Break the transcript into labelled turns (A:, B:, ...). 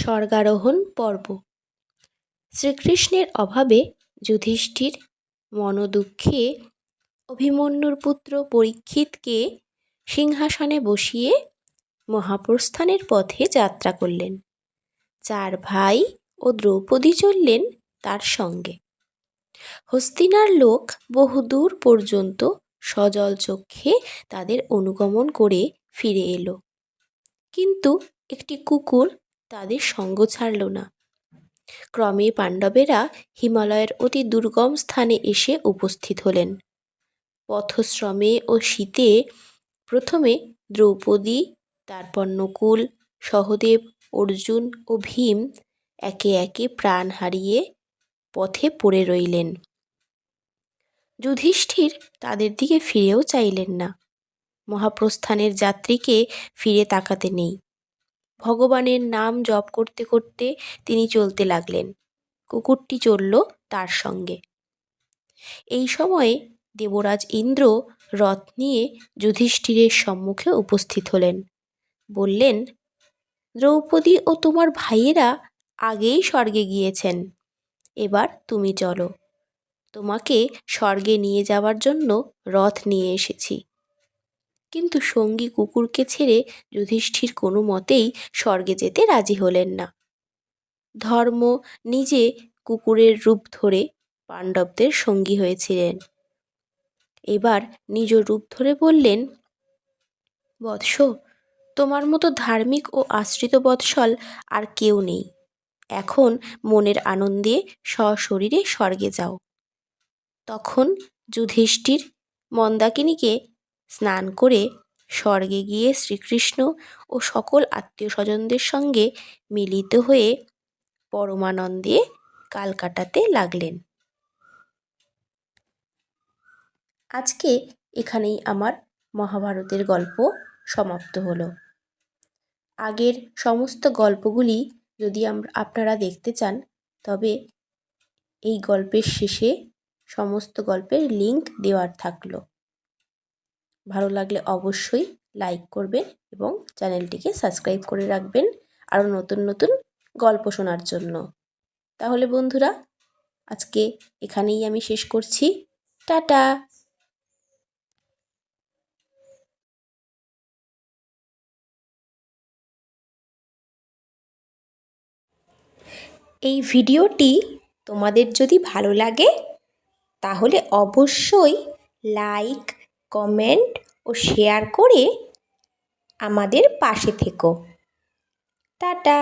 A: স্বর্গারোহণ পর্ব। শ্রীকৃষ্ণের অভাবে যুধিষ্ঠির মনোদুঃখে অভিমন্যুর পুত্র পরীক্ষিতকে সিংহাসনে বসিয়ে মহাপ্রস্থানের পথে যাত্রা করলেন। চার ভাই ও দ্রৌপদী চললেন তার সঙ্গে। হস্তিনার লোক বহুদূর পর্যন্ত সজল চক্ষে তাদের অনুগমন করে ফিরে এলো। কিন্তু একটি কুকুর তাদের সঙ্গ ছাড়ল না। ক্রমে পাণ্ডবেরা হিমালয়ের অতি দুর্গম স্থানে এসে উপস্থিত হলেন। পথশ্রমে ও শীতে প্রথমে দ্রৌপদী, তারপর নকুল, সহদেব, অর্জুন ও ভীম একে একে প্রাণ হারিয়ে পথে পড়ে রইলেন। যুধিষ্ঠির তাদের দিকে ফিরেও চাইলেন না। মহাপ্রস্থানের যাত্রীকে ফিরে তাকাতে নেই। ভগবানের নাম জপ করতে করতে তিনি চলতে লাগলেন। কুকুরটি চলল তার সঙ্গে। এই সময়ে দেবরাজ ইন্দ্র রথ নিয়ে যুধিষ্ঠিরের সম্মুখে উপস্থিত হলেন। বললেন, দ্রৌপদী ও তোমার ভাইয়েরা আগেই স্বর্গে গিয়েছেন। এবার তুমি চলো। তোমাকে স্বর্গে নিয়ে যাওয়ার জন্য রথ নিয়ে এসেছি। কিন্তু সঙ্গী কুকুরকে ছেড়ে যুধিষ্ঠির কোনো মতেই স্বর্গে যেতে রাজি হলেন না। ধর্ম নিজে কুকুরের রূপ ধরে পাণ্ডবদের সঙ্গী হয়েছিলেন। এবার নিজ রূপ ধরে বললেন, বৎস, তোমার মতো ধার্মিক ও আশ্রিত বৎসল আর কেউ নেই। এখন মনের আনন্দে সশরীরে স্বর্গে যাও তখন যুধিষ্ঠির মন্দাকিনীকে স্নান করে স্বর্গে গিয়ে শ্রীকৃষ্ণ ও সকল আত্মীয় স্বজনদের সঙ্গে মিলিত হয়ে পরমানন্দে কাল কাটাতে লাগলেন। আজকে এখানেই আমার মহাভারতের গল্প সমাপ্ত হলো। আগের সমস্ত গল্পগুলি যদি আপনারা দেখতে চান, তবে এই গল্পের শেষে সমস্ত গল্পের লিংক দেওয়ার থাকল। ভালো লাগলে অবশ্যই লাইক করবেন এবং চ্যানেলটিকে সাবস্ক্রাইব করে রাখবেন আরও নতুন নতুন গল্প শোনার জন্য। তাহলে বন্ধুরা, আজকে এখানেই আমি শেষ করছি। টাটা! এই ভিডিওটি তোমাদের যদি ভালো লাগে, তাহলে অবশ্যই লাইক কমেন্ট ও শেয়ার করে আমাদের পাশে থেকো। টাটা।